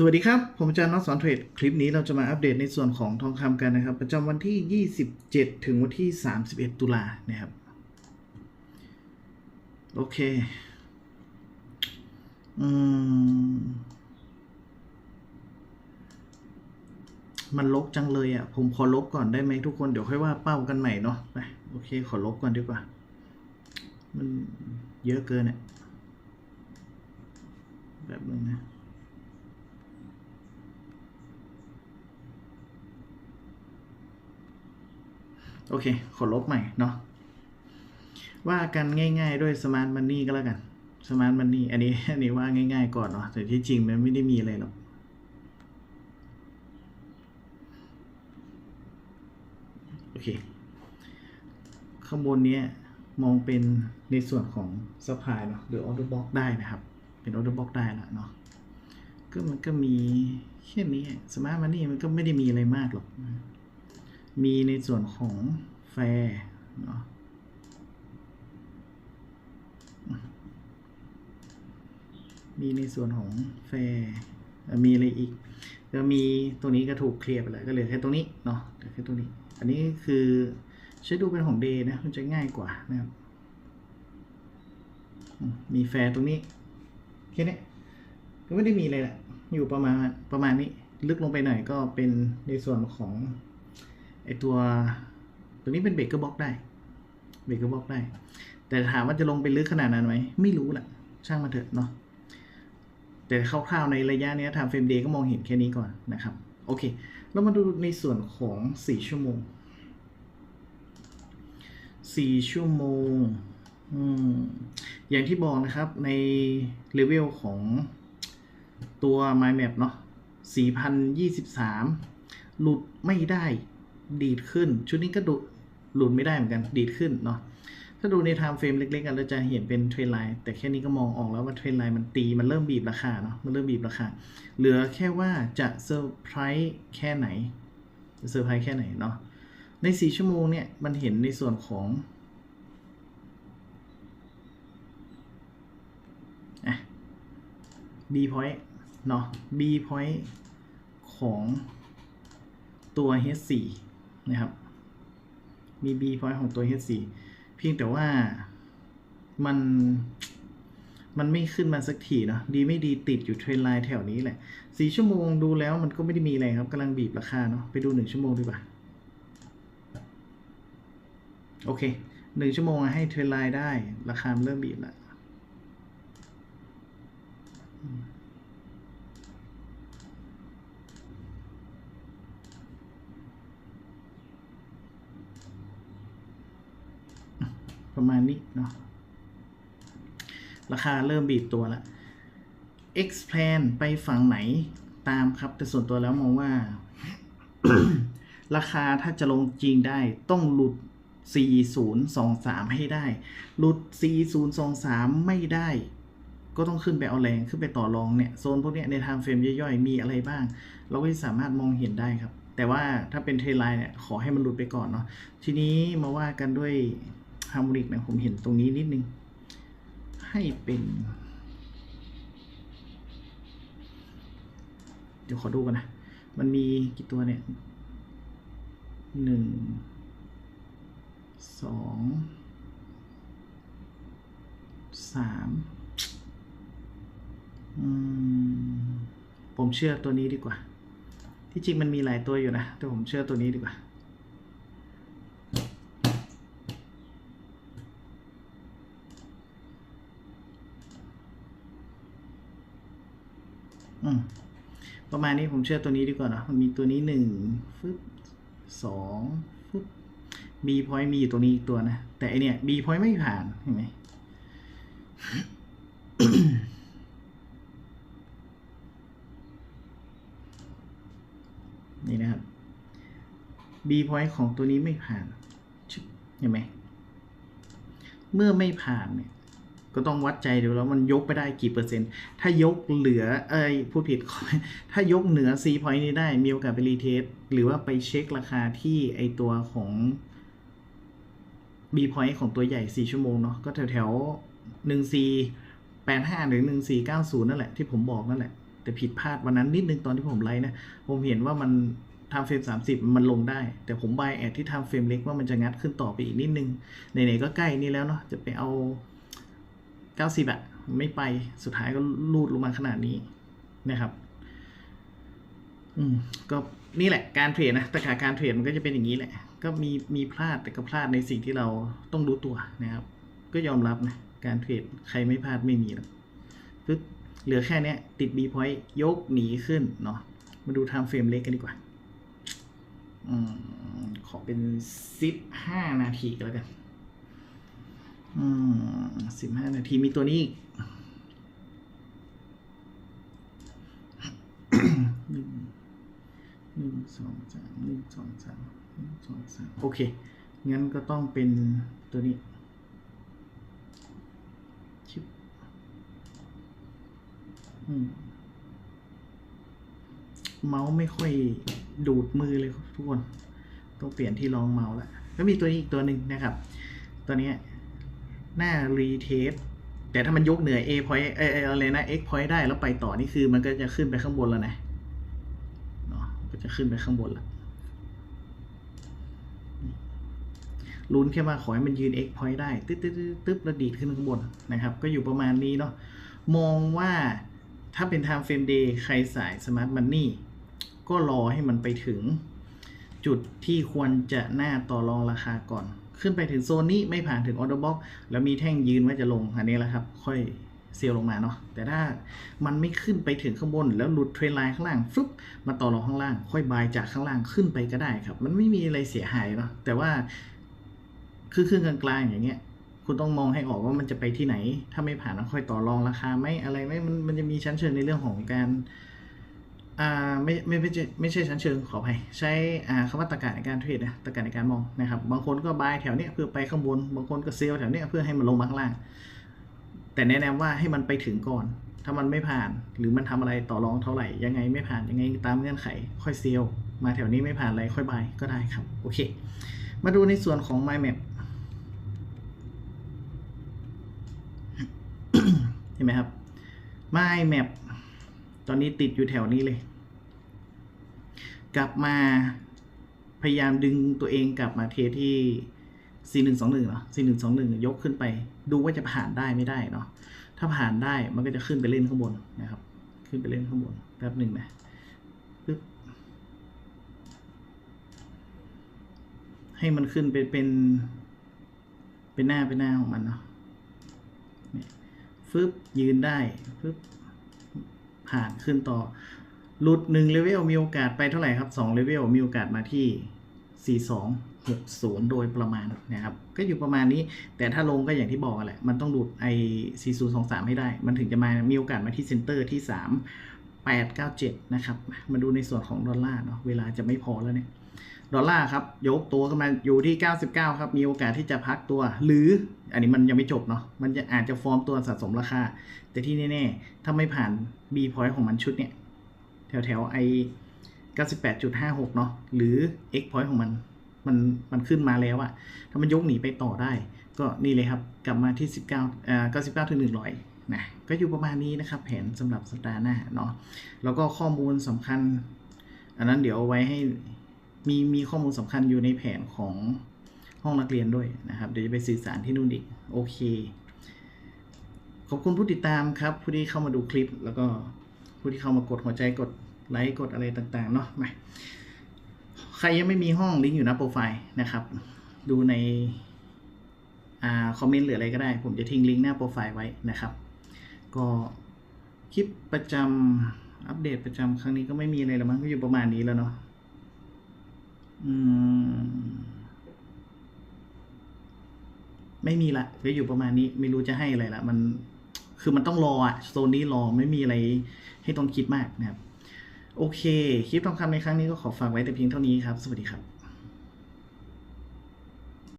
สวัสดีครับ ผมอาจารย์น็อตสอนเทรด คลิปนี้เราจะมาอัปเดตในส่วนของทองคำกันนะครับ ประจำวันที่ 27 ถึงวันที่ 31 ตุลานะครับ โอเค อืม มันลบจังเลยอะ ผมขอลบก่อนได้ไหมทุกคน เดี๋ยวค่อยว่าเป้ากันใหม่เนาะ ไป โอเค ขอลบก่อนดีกว่า มันเยอะเกินอะแบบนึงนะ โอเคขอลบใหม่เนาะว่ากันง่าย ๆ ด้วยสมาร์ทมันนี่ก็แล้วกันสมาร์ทมันนี่อันนี้อันนี้ว่าง่าย ๆ ก่อนเนาะแต่ที่จริงมันไม่ได้มีอะไรหรอกโอเค ข้างบนนี้มองเป็นในส่วนของสปายเนาะหรือออเดอร์บ็อกได้นะครับ เป็นออเดอร์บ็อกได้ละเนาะก็มันก็มีแค่นี้สมาร์ทมันนี่มันก็ไม่ได้มีอะไรมากหรอก มีในส่วนของแฟร์เนาะมีในส่วนของแฟร์มีอะไรอีกก็มีตัวนี้ก็ถูกเคลียร์ไปแล้วก็เหลือแค่ตรงนี้เนาะเหลือแค่ตรงนี้ อันนี้คือใช้ดูเป็นของเดย์นะมันจะง่ายกว่านะครับมมีแฟร์ตรงนี้แค่นี้ก็ไม่ได้มีอะไรแหละอยู่ประมาณประมาณนี้ ลึกลงไปหน่อยก็เป็นในส่วนของ ไอตัวตัวนี้เป็นเบรกเกอร์บ็อกได้เบรกเกอร์บ็อกได้ แต่ถามว่าจะลงไปลึกขนาดนั้นไหมไม่รู้แหละช่างมาเถอะเนาะแต่คร่าวๆในระยะนี้ทำเฟรมเดย์ก็มองเห็นแค่นี้ก่อนนะครับ โอเคเรามาดูในส่วนของ 4 ชั่วโมง 4 ชั่วโมงอืมอย่างที่บอกนะครับในเลเวลของตัว MyMap เนาะ4,023 หลุดไม่ได้ ดีดขึ้น ชุดนี้ก็ดูหลุดไม่ได้เหมือนกันดีดขึ้นเนาะถ้าดูในไทม์เฟรมเล็กๆกันเราจะเห็นเป็นเทรนไลน์แต่แค่นี้ก็มองออกแล้วว่าเทรนไลน์มันตี มันเริ่มบีบราคาเนาะมันเริ่มบีบราคา เหลือแค่ว่าจะเซอร์ไพรส์แค่ไหนจะเซอร์ไพรส์แค่ไหนเนาะใน 4 ชั่วโมงเนี่ย มันเห็นในส่วนของอะ B point เนาะ B point ของตัว H4 นะครับ มี B point ของตัว H4 เพียงแต่ว่ามัน มันไม่ขึ้นมาสักทีเนาะดีไม่ดีติดอยู่เทรนไลน์แถวนี้แหละ4ชั่วโมงดูแล้วมันก็ไม่ได้มีอะไรครับกำลังบีบราคาเนาะไปดู1ชั่วโมงดีกว่าโอเค1ชั่วโมงให้เทรนไลน์ได้ ราคาเริ่มบีบแล้ว ประมาณนี้เนาะราคาเริ่มบีบตัวแล้ว X plan ไปฝั่งไหนตามครับ แต่ส่วนตัวแล้วมองว่า ราคาถ้าจะลงจริงได้ต้องหลุด 4023 ให้ได้ หลุด 4023 ไม่ได้ ก็ต้องขึ้นไปเอาแรงขึ้นไปต่อรองเนี่ย โซนพวกเนี้ยในไทม์เฟรมย่อยๆ มีอะไรบ้าง เราก็สามารถมองเห็นได้ครับ แต่ว่าถ้าเป็นเทรนไลน์เนี่ย ขอให้มันหลุดไปก่อนเนาะทีนี้มาว่ากันด้วย ฮาร์โมนิกนะผมเห็นตรงนี้นิดนึง ให้เป็น เดี๋ยวขอดูกันนะ มันมีกี่ตัวเนี่ยหนึ่งสองสามอืมผมเชื่อตัวนี้ดีกว่า ที่จริงมันมีหลายตัวอยู่นะ แต่ผมเชื่อตัวนี้ดีกว่า อืมประมาณนี้ผมเชื่อตัวนี้ดีกว่าเนะมันมีตัวนี้หนึ่งฟึบสองฟึบ B point มีอยู่ตรงนี้อีกตัวนะ แต่ไอเนี่ย B point ไม่ผ่านเห็นไหมนี่นะครับ B point ของตัวนี้ไม่ผ่าน เห็นไหม เมื่อไม่ผ่านเนี่ย ก็ต้องวัดใจดูแล้วมันยกไปได้กี่เปอร์เซ็นต์ ถ้ายกเหลือเอ้ยพูดผิด ถ้ายกเหนือ C point นี้ได้ มีโอกาสไปรีเทสหรือว่าไปเช็คราคาที่ไอตัวของ B point ของตัวใหญ่ 4 ชั่วโมงเนาะก็แถวแถว1 4 8 5 หรือ 1 4 9 0 นั่นแหละที่ผมบอกนั่นแหละแแต่ผิดพลาดวันนั้นนิดนึงตอนที่ผมไลฟ์นะ ผมเห็นว่ามันทำเฟรม 30 มันลงได้ แต่ผมบายแอดที่ทำเฟรมเล็กว่ามันจะงัดขึ้นต่อไปอีกนิดนึงไหนๆก็ใกล้นี่แล้วเนาะจะไปเอา 90อะไม่ไปสุดท้ายก็ลูดลงมาขนาดนี้นะครับ อืมก็นี่แหละการเทรดนะแต่ขาการเทรดมันก็จะเป็นอย่างนี้แหละ ก็มีมีพลาดแต่ก็พลาดในสิ่งที่เราต้องรู้ตัวนะครับ ก็ยอมรับนะการเทรดใครไม่พลาดไม่มีหรอกปึ๊บเหลือแค่เนี้ยติด B point ยกหนีขึ้นเนาะมาดูไทม์เฟรมเล็กกันดีกว่าอืมขอเป็นสิบห้านาทีก็แล้วกัน อืมสิบห้านาทีมีตัวนี้อีกหนึ่งหนึ่งสองสามหนึ่งสองสามหนึ่งสองสามโอเค งั้นก็ต้องเป็นตัวนี้ชิบอืมเมาส์ไม่ค่อยดูดมือเลยครับทุกคน ต้องเปลี่ยนที่รองเมาส์แล้วก็มีตัวนี้อีกตัวหนึ่งนะครับ ตัวนี้ หน้ารีเทสแต่ถ้ามันยกเหนือ A point เออเอออะไรนะ X point ได้แล้วไปต่อนี่คือมันก็จะขึ้นไปข้างบนแล้วนะเนาะก็จะขึ้นไปข้างบนล้วลุ้นแค่ว่าขอให้มันยืน X point ได้ตึ๊ดตึ๊ดตึ๊ดตึ๊บแล้วดีดขึ้นข้างบนนะครับ ก็อยู่ประมาณนี้เนาะมองว่าถ้าเป็น time frame day ใครสาย smart money ก็รอให้มันไปถึง จุดที่ควรจะหน้าต่อรองราคาก่อน ขึ้นไปถึงโซนนี้ไม่ผ่านถึงออเดอร์บ็อกแล้วมีแท่งยืนว่าจะลงอันนี้แหละครับ ค่อยเซลล์ลงมาเนาะแต่ถ้ามันไม่ขึ้นไปถึงข้างบน แล้วหลุดเทรนไลน์ข้างล่างฟลุ๊บมาต่อรองข้างล่าง ค่อยบายจากข้างล่างขึ้นไปก็ได้ครับ มันไม่มีอะไรเสียหายเนาะแต่ว่าคือครึ่งกลางๆอย่างเงี้ยคุณต้องมองให้ออกว่ามันจะไปที่ไหน ถ้าไม่ผ่านก็ค่อยต่อรองราคาไหมอะไรไมมันมันจะมีชั้นเชิงในเรื่องของการ ไม่ไม่ไม่ใช่ไม่ใช่ชั้นเชิงขออภัยใช้อ่าคำว่าตรรกะในการเทรดนะตรรกะในการมองนะครับ บางคนก็บายแถวเนี้ยเพื่อไปข้างบน บางคนก็เซลล์แถวเนี้ยเพื่อให้มันลงมาข้างล่าง แต่แนะนำว่าให้มันไปถึงก่อน ถ้ามันไม่ผ่านหรือมันทำอะไรต่อรองเท่าไหร่ยังไงไม่ผ่านยังไงตามเงื่อนไข ค่อยเซลล์มาแถวนี้ไม่ผ่านอะไรค่อยบายก็ได้ครับโอเค มาดูในส่วนของ My Map เห็นไหมครับ My Map ตอนนี้ติดอยู่แถวนี้เลย กลับมาพยายามดึงตัวเองกลับมาเทที่ C 1 2 1เหรอ C 1 2 1 ยกขึ้นไป ดูว่าจะผ่านได้ไม่ได้เนาะ ถ้าผ่านได้มันก็จะขึ้นไปเล่นข้างบนนะครับ ขึ้นไปเล่นข้างบนแป๊บหนึ่งนะปึ๊บให้มันขึ้นไปเป็นเป็นหน้าเป็นหน้าของมันเนาะฟึบยืนได้ฟึบ ผ่านขึ้นต่อ หลุดหนึ่งเลเวลมีโอกาสไปเท่าไหร่ครับสองเลเวลมีโอกาสมาที่ 4 2 6 0 โดยประมาณนะครับ ก็อยู่ประมาณนี้ แต่ถ้าลงก็อย่างที่บอกแหละ มันต้องหลุดไอ4 0 2 3 ให้ได้ มันถึงจะมา มีโอกาสมาที่เซ็นเตอร์ที่ 3 8 9 7 นะครับ มาดูในส่วนของดอลลาร์เนาะ เวลาจะไม่พอแล้วเนี่ย ดอลลาร์ครับยกตัวขึ้นมาอยู่ที่ 99 ครับมีโอกาสที่จะพักตัว หรืออันนี้มันยังไม่จบเนาะมันจะอาจจะฟอร์มตัวสะสมราคา แต่ที่แน่ๆ ถ้าไม่ผ่าน B point ของมันชุดเนี่ย แถวแถวไอ98.56 เนาะหรือ X point ของมันมันมันขึ้นมาแล้วอะถ้ามันยกหนีไปต่อได้ ก็นี่เลยครับกลับมาที่ 19อ่า99ถึง100นะก็อยู่ประมาณนี้นะครับแผนสำหรับสัปดาห์หน้าเนาะแล้วก็ข้อมูลสำคัญ อันนั้นเดี๋ยวเอาไว้ให้ มีมีข้อมูลสำคัญอยู่ในแผนของห้องนักเรียนด้วยนะครับ เดี๋ยวจะไปสื่อสารที่นู่นอีก โอเค ขอบคุณผู้ติดตามครับ ผู้ที่เข้ามาดูคลิป แล้วก็ผู้ที่เข้ามากดหัวใจกดไลค์กดอะไรต่างๆเนาะมาใครยังไม่มีห้องลิงก์อยู่หน้าโปรไฟล์นะครับ ดูในอ่าคอมเมนต์หรืออะไรก็ได้ ผมจะทิ้งลิงก์หน้าโปรไฟล์ไว้นะครับ ก็คลิปประจำอัปเดตประจำครั้งนี้ก็ไม่มีอะไรแล้วมั้งก็อยู่ประมาณนี้แล้วเนาะ ไม่มีละก็อยู่ประมาณนี้ ไม่รู้จะให้อะไรละมันคือมันต้องรออะโซนนี้รอไม่มีอะไรให้ต้องคิดมากนะครับ โอเค คลิปทองคำในครั้งนี้ก็ขอฝากไว้แต่เพียงเท่านี้ครับ สวัสดีครับ